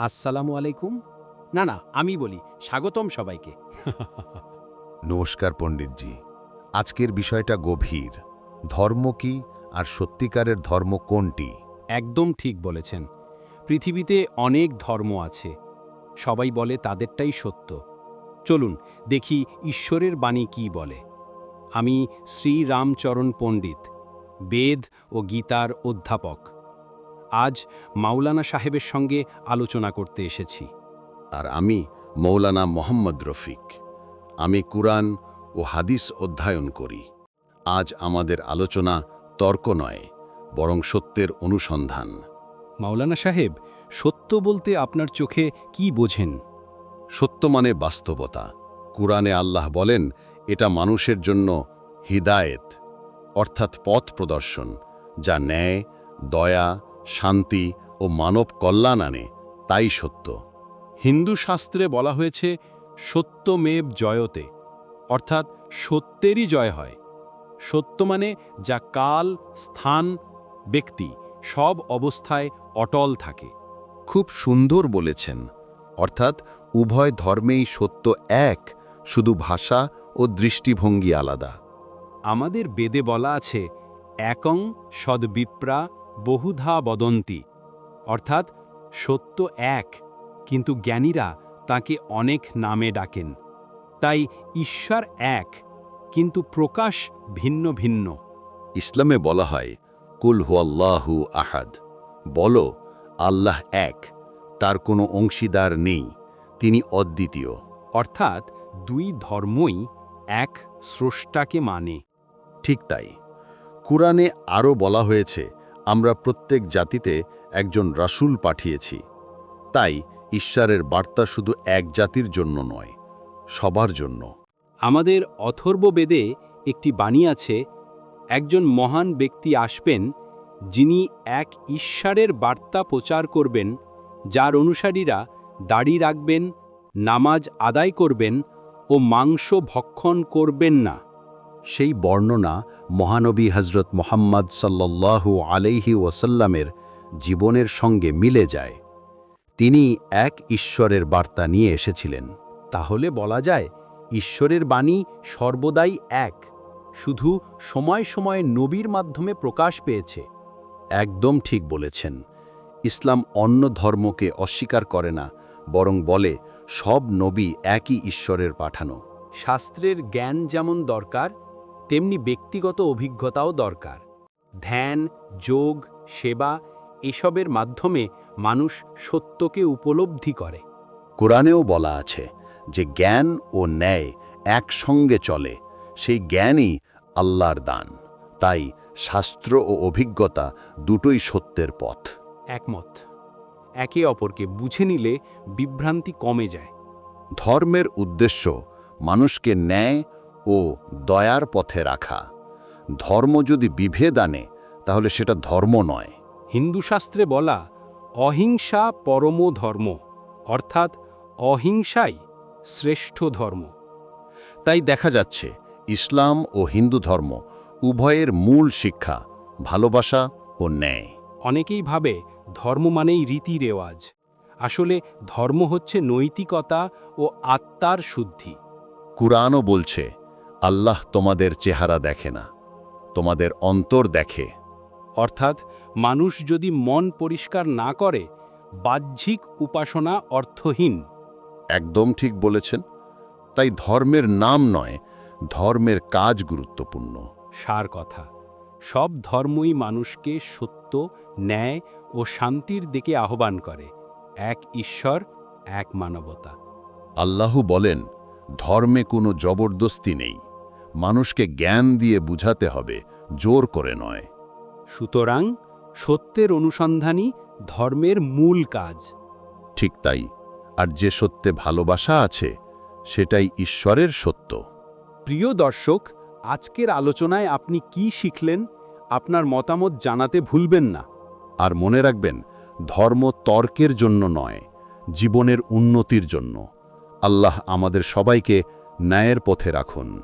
আসসালামু আলাইকুম। না না আমি বলি স্বাগতম সবাইকে। নমস্কার পণ্ডিতজি। আজকের বিষয়টা গভীর। ধর্ম কি আর সত্যিকারের ধর্ম কোনটি? একদম ঠিক বলেছেন। পৃথিবীতে অনেক ধর্ম আছে। সবাই বলে তাদেরটাই সত্য। চলুন দেখি ঈশ্বরের বাণী কি বলে। আমি শ্রী রামচরণ পণ্ডিত বেদ ও গীতার অধ্যাপক। আজ মাওলানা সাহেবের সঙ্গে আলোচনা করতে এসেছি। আর আমি মৌলানা মোহাম্মদ রফিক। আমি কুরআন ও হাদিস অধ্যয়ন করি। আজ আমাদের আলোচনা তর্ক নয় বরং সত্যের অনুসন্ধান। মাওলানা সাহেব সত্য বলতে আপনার চোখে কি বোঝেন? সত্য মানে বাস্তবতা। কুরআনে আল্লাহ বলেন এটা মানুষের জন্য হিদায়েত অর্থাৎ পথ প্রদর্শন যা ন্যায় দয়া শান্তি ও মানব কল্যাণ আনে তাই সত্য। হিন্দু শাস্ত্রে বলা হয়েছে সত্যমেব জয়তে অর্থাৎ সত্যেরই জয় হয়। সত্য মানে যা কাল স্থান ব্যক্তি সব অবস্থায় অটল থাকে। খুব সুন্দর বলেছেন অর্থাৎ উভয় ধর্মেই সত্য এক শুধু ভাষা ও দৃষ্টিভঙ্গি আলাদা। আমাদের বেদে বলা আছে একং সদ্বিপ্রা বহুধা বদন্তি। অর্থাৎ সত্য এক কিন্তু জ্ঞানীরা তাকে অনেক নামে ডাকেন। তাই ঈশ্বর এক কিন্তু প্রকাশ ভিন্ন ভিন্ন। ইসলামে বলা হয় কুল হুয়াল্লাহু আহাদ। বল আল্লাহ এক তার কোনো অংশীদার নেই তিনি অদ্বিতীয়। অর্থাৎ দুই ধর্মই এক স্রষ্টাকে মানে। ঠিক তাই। কুরআনে আরও বলা হয়েছে আমরা প্রত্যেক জাতিতে একজন রাসূল পাঠিয়েছি। তাই ঈশ্বরের বার্তা শুধু এক জাতির জন্য নয়, সবার জন্য। আমাদের অথর্ব বেদে একটি বাণী আছে, একজন মহান ব্যক্তি আসবেন, যিনি এক ঈশ্বরের বার্তা প্রচার করবেন, যার অনুসারীরা দাড়ি রাখবেন, নামাজ আদায় করবেন ও মাংস ভক্ষণ করবেন না। সেই বর্ণনা মহানবী হজরত মোহাম্মদ সাল্লাল্লাহু আলাইহি ওয়াসাল্লামের জীবনের সঙ্গে মিলে যায়। তিনি এক ঈশ্বরের বার্তা নিয়ে এসেছিলেন। তাহলে বলা যায়, ঈশ্বরের বাণী সর্বদাই এক, শুধু সময় সময় নবীর মাধ্যমে প্রকাশ পেয়েছে। একদম ঠিক বলেছেন। ইসলাম অন্য ধর্মকে অস্বীকার করে না, বরং বলে, সব নবী একই ঈশ্বরের পাঠানো। শাস্ত্রের জ্ঞান যেমন দরকার তেমনি ব্যক্তিগত অভিজ্ঞতাও দরকার। ধ্যান যোগ সেবা এসবের মাধ্যমে মানুষ সত্যকে উপলব্ধি করে। কোরআনেও বলা আছে যে জ্ঞান ও ন্যায় একসঙ্গে চলে সেই জ্ঞানই আল্লাহর দান। তাই শাস্ত্র ও অভিজ্ঞতা দুটোই সত্যের পথ। একমত। একে অপরকে বুঝে নিলে বিভ্রান্তি কমে যায়। ধর্মের উদ্দেশ্য মানুষকে ন্যায় ও দয়ার পথে রাখা। ধর্ম যদি বিভেদ আনে তাহলে সেটা ধর্ম নয়। হিন্দু শাস্ত্রে বলা অহিংসা পরমো ধর্ম অর্থাৎ অহিংসাই শ্রেষ্ঠ ধর্ম। তাই দেখা যাচ্ছে ইসলাম ও হিন্দু ধর্ম উভয়ের মূল শিক্ষা ভালোবাসা ও ন্যায়। অনেকেই ভাবে ধর্ম মানেই রীতি রেওয়াজ। আসলে ধর্ম হচ্ছে নৈতিকতা ও আত্মার শুদ্ধি। কুরআনও বলছে আল্লাহ তোমাদের চেহারা দেখে না তোমাদের অন্তর দেখে। অর্থাৎ মানুষ যদি মন পরিষ্কার না করে বাহ্যিক উপাসনা অর্থহীন। একদম ঠিক বলেছেন তাই ধর্মের নাম নয় ধর্মের কাজ গুরুত্বপূর্ণ। সার কথা সব ধর্মই মানুষকে সত্য ন্যায় ও শান্তির দিকে আহ্বান করে এক ঈশ্বর এক মানবতা। আল্লাহ বলেন ধর্মে কোনো জবরদস্তি নেই। মানুষকে জ্ঞান দিয়ে বুঝাতে হবে জোর করে নয়। সুতরাং সত্যের অনুসন্ধানই ধর্মের মূল কাজ। ঠিক তাই। আর যে সত্যে ভালোবাসা আছে সেটাই ঈশ্বরের সত্য। প্রিয় দর্শক আজকের আলোচনায় আপনি কি শিখলেন আপনার মতামত জানাতে ভুলবেন না। আর মনে রাখবেন ধর্ম তর্কের জন্য নয় জীবনের উন্নতির জন্য। আল্লাহ আমাদের সবাইকে ন্যায়ের পথে রাখুন।